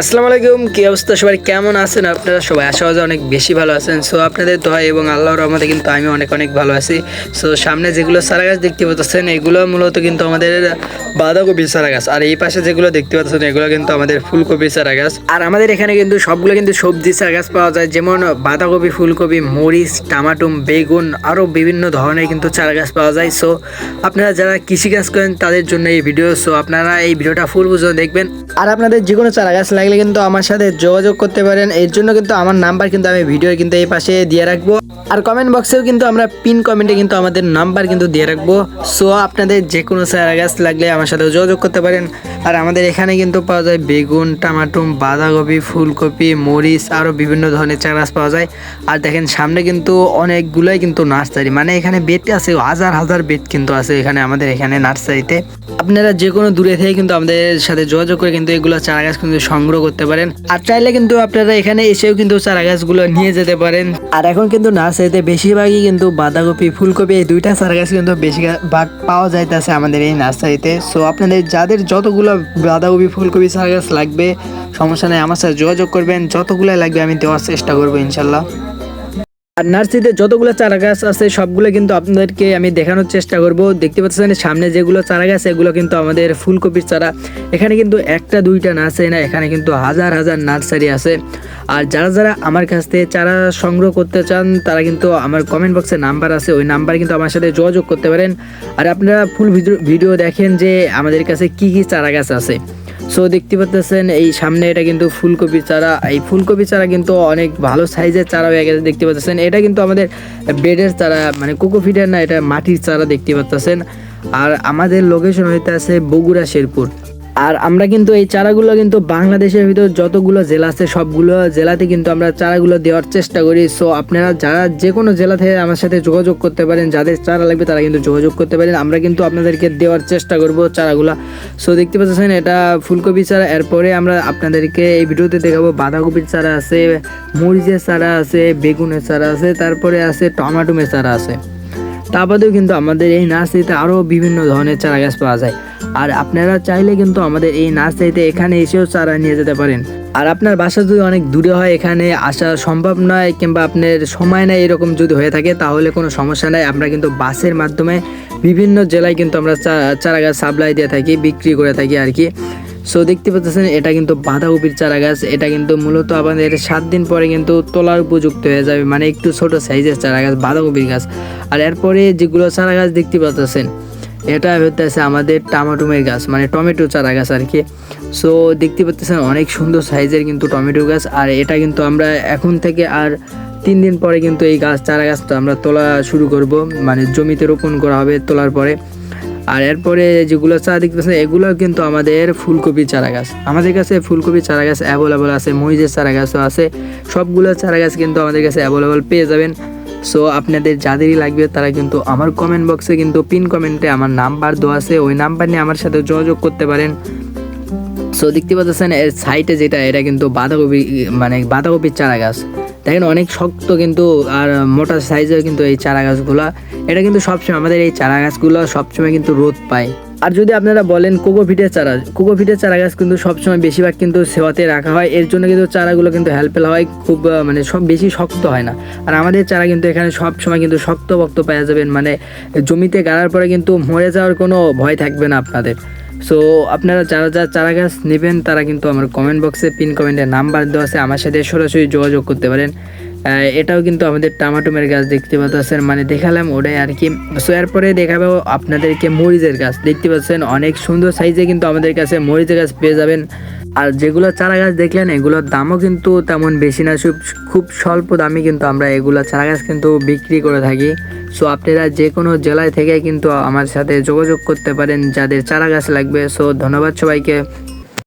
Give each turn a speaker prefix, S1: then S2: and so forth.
S1: আসসালামু আলাইকুম কি অবস্থা? সবাই কেমন আছেন? আপনারা সবাই আশা করি অনেক বেশি ভালো আছেন। সো আপনাদের দোয়া এবং আল্লাহর রহমতে কিন্তু আমি অনেক অনেক ভালো আছি। সো সামনে যেগুলো চারা গাছ দেখতে পাচ্ছেন, এগুলো মূলত কিন্তু আমাদের বাঁধাকপি চারা গাছ। আর এই পাশে যেগুলো দেখতে পাচ্ছেন, এগুলো কিন্তু আমাদের ফুলকপি চারা গাছ। আর আমাদের এখানে কিন্তু সবগুলো কিন্তু সবজি চারা গাছ পাওয়া যায়। যেমন বাঁধাকপি, ফুলকপি, মরিচ, টামাটুম, বেগুন, আরও বিভিন্ন ধরনের কিন্তু চারা গাছ পাওয়া যায়। সো আপনারা যারা কৃষিকাজ করেন, তাদের জন্য এই ভিডিও। সো আপনারা এই ভিডিওটা ফুল বুঝে দেখবেন। আর আপনাদের যে কোনো চারা গাছ লাগলে কিন্তু আমার সাথে যোগাযোগ করতে পারেন। এর জন্য কিন্তু আমার নাম্বার কিন্তু আমি ভিডিওর কিন্তু এই পাশে দিয়ে রাখব। আর কমেন্ট বক্সেও কিন্তু আমরা পিন কমেন্টে কিন্তু আমাদের নাম্বার কিন্তু দিয়ে রাখব। সো আপনাদের যে কোনো চারা গাছ লাগলে আমার সাথে যোগাযোগ করতে পারেন। আর আমাদের এখানে কিন্তু পাওয়া যায় বেগুন টামাটুম বাঁধাকপি, ফুলকপি, মরিচ, আরও বিভিন্ন ধরনের চারা গাছ পাওয়া যায়। আর দেখেন সামনে কিন্তু অনেকগুলোই কিন্তু নার্সারি। মানে এখানে বেড আছে, হাজার হাজার বেড কিন্তু আছে এখানে আমাদের এখানে নার্সারিতে। আপনারা যে কোনো দূরে থেকে কিন্তু আমাদের সাথে যোগাযোগ করে কিন্তু এগুলো চারা গাছ কিন্তু সংগ্রহ করতে পারেন। আর চাইলে কিন্তু আপনারা এখানে এসেও কিন্তু চারা গাছগুলো নিয়ে যেতে পারেন। আর এখন কিন্তু নার্সারিতে বেশিরভাগই কিন্তু বাঁধাকপি, ফুলকপি এই দুইটা চারা গাছ কিন্তু বেশি ভাগ পাওয়া যাইতেছে আমাদের এই নার্সারিতে। সো আপনাদের যাদের যতগুলো বাঁধাকপি, ফুলকপি চারা গাছ লাগবে, সমস্যা নেই, আমার সাথে যোগাযোগ করবেন। যতগুলো লাগবে আমি দেওয়ার চেষ্টা করব, ইনশাল্লাহ। আর নার্সারিতে যতগুলো চারা গাছ আছে, সবগুলো কিন্তু আপনাদেরকে আমি দেখানোর চেষ্টা করব। দেখতে পাচ্ছেন সামনে যেগুলো চারা গাছ, এগুলো কিন্তু আমাদের ফুলকপির চারা। এখানে কিন্তু একটা, দুইটা নার্সারি না, এখানে কিন্তু হাজার হাজার নার্সারি আছে। আর যারা যারা আমার কাছ থেকে চারা সংগ্রহ করতে চান, তারা কিন্তু আমার কমেন্ট বক্সে নাম্বার আছে। ওই নাম্বার কিন্তু আমার সাথে যোগাযোগ করতে পারেন। আর আপনারা ফুল ভিডিও দেখেন যে আমাদের কাছে কি কি চারা গাছ আছে। সো দেখতে পাচ্ছেন, এই সামনে এটা কিন্তু ফুলকপি চারা। এই ফুলকপি চারা কিন্তু অনেক ভালো সাইজের চারা হয়ে গেছে, দেখতে পাচ্ছেন। এটা কিন্তু আমাদের বেডের চারা মানে কোকোফিটের না, এটা মাটির চারা, দেখতে পাচ্ছেন। আর আমাদের লোকেশন হইতে আছে বগুড়া, শেরপুর। আর আমরা কিন্তু এই চারাগুলো কিন্তু বাংলাদেশের ভিতর যতগুলো জেলা আছে, সবগুলো জেলাতে কিন্তু আমরা চারাগুলো দেওয়ার চেষ্টা করি। সো আপনারা যারা যে কোনো জেলা থেকে আমার সাথে যোগাযোগ করতে পারেন, যাদের চারা লাগবে তারা কিন্তু যোগাযোগ করতে পারেন। আমরা কিন্তু আপনাদেরকে দেওয়ার চেষ্টা করব চারাগুলো। সো দেখতে পাচ্ছেন এটা ফুলকপি চারা। এরপরে আমরা আপনাদেরকে এই ভিডিওতে দেখাবো বাঁধাকপির চারা আছে, মরিচের চারা আছে, বেগুনের চারা আছে, তারপরে আছে টমাটোমের চারা আছে। তা বাদেও কিন্তু আমাদের এই নার্সারিতে আরও বিভিন্ন ধরনের চারা গাছ পাওয়া যায়। আর আপনারা চাইলে কিন্তু আমাদের এই নার্সারিতে এখানে এসেও চারা নিয়ে যেতে পারেন। আর আপনার বাসা যদি অনেক দূরে হয়, এখানে আসা সম্ভব নয় কিংবা আপনার সময় নেই এরকম যদি হয়ে থাকে, তাহলে কোনো সমস্যা নাই। আমরা কিন্তু বাসের মাধ্যমে বিভিন্ন জেলায় কিন্তু আমরা চারা গাছ সাপ্লাই দিয়ে থাকি, বিক্রি করে থাকি আর কি। সো দেখতে পাচ্ছেন, এটা কিন্তু বাঁধাকপির চারা গাছ এটা কিন্তু মূলত আমাদের সাত দিন পরে কিন্তু তোলার উপযুক্ত হয়ে যাবে। মানে একটু ছোট সাইজের চারা গাছ বাঁধাকপির গাছ। আর এরপরে যেগুলো চারা গাছ দেখতে পাচ্ছেন, এটা হচ্ছে আমাদের টামাটুমের গাছ মানে টমেটো চারা গাছ আর কি। সো দেখতে পাচ্ছেন, অনেক সুন্দর সাইজের কিন্তু টমেটো গাছ। আর এটা কিন্তু আমরা এখন থেকে আর তিন দিন পরে কিন্তু এই গাছ চারা গাছটা আমরা তোলা শুরু করব। মানে জমিতে রোপণ করা হবে তোলার পরে। আর এরপরে যেগুলো চারা দেখতেছেন এগুলো কিন্তু আমাদের ফুলকপি চারা গাছ আমাদের কাছে ফুলকপি চারা গাছ অ্যাভেলেবল আছে মরিচের চারা গাছও আছে। সবগুলো চারা গাছ কিন্তু আমাদের কাছে অ্যাভেলেবল পেয়ে যাবেন। সো আপনাদের যাদেরই লাগবে, তারা কিন্তু আমার কমেন্ট বক্সে কিন্তু পিন কমেন্টে আমার নাম্বার দেওয়া আছে। ওই নাম্বার নিয়ে আমার সাথে যোগাযোগ করতে পারেন। সো দেখতে পাচ্ছেন, এর সাইডে যেটা, এটা কিন্তু বাঁধাকপি মানে বাঁধাকপির চারা গাছ দেখেন, অনেক শক্ত কিন্তু আর মোটা সাইজের কিন্তু এই চারা গাছগুলো এটা কিন্তু সবসময় আমাদের এই চারা গাছগুলো সবসময় কিন্তু রোদ পায়। আর যদি আপনারা বলেন কোকোফিটের চারা কোকোফিটের চারা গাছ কিন্তু সবসময় বেশিরভাগ কিন্তু সেওয়াতে রাখা হয়। এর জন্য কিন্তু চারাগুলো কিন্তু হেল্পেল হয়, খুব মানে সব বেশি শক্ত হয় না। আর আমাদের চারা কিন্তু এখানে সব সময় কিন্তু শক্ত বক্ত পাওয়া যাবেন মানে জমিতে গাড়ার পরে কিন্তু মরে যাওয়ার কোনো ভয় থাকবে না আপনাদের। সো আপনারা যারা যারা চারা গাছ নেবেন, তারা কিন্তু আমার কমেন্ট বক্সে পিন কমেন্টে নাম্বার দেওয়া আছে। আমার সাথে সরাসরি যোগাযোগ করতে পারেন। এটাও কিন্তু আমাদের টামাটোমের গাছ দেখতে পাচ্ছেন। মানে দেখালাম ওটাই আর কি। সো এরপরে দেখাবো আপনাদেরকে মরিচের গাছ। দেখতে পাচ্ছেন অনেক সুন্দর সাইজে কিন্তু আমাদের কাছে মরিচের গাছ পেয়ে যাবেন। আর যেগুলো চারা গাছ দেখলেন, এগুলোর দামও কিন্তু তেমন বেশি না। খুব স্বল্প দামে কিন্তু আমরা এগুলো চারা গাছ কিন্তু বিক্রি করে থাকি। সো আপনারা যে কোনো জেলায় থেকে কিন্তু আমার সাথে যোগাযোগ করতে পারেন, যাদের চারা গাছ লাগবে। সো ধন্যবাদ সবাইকে।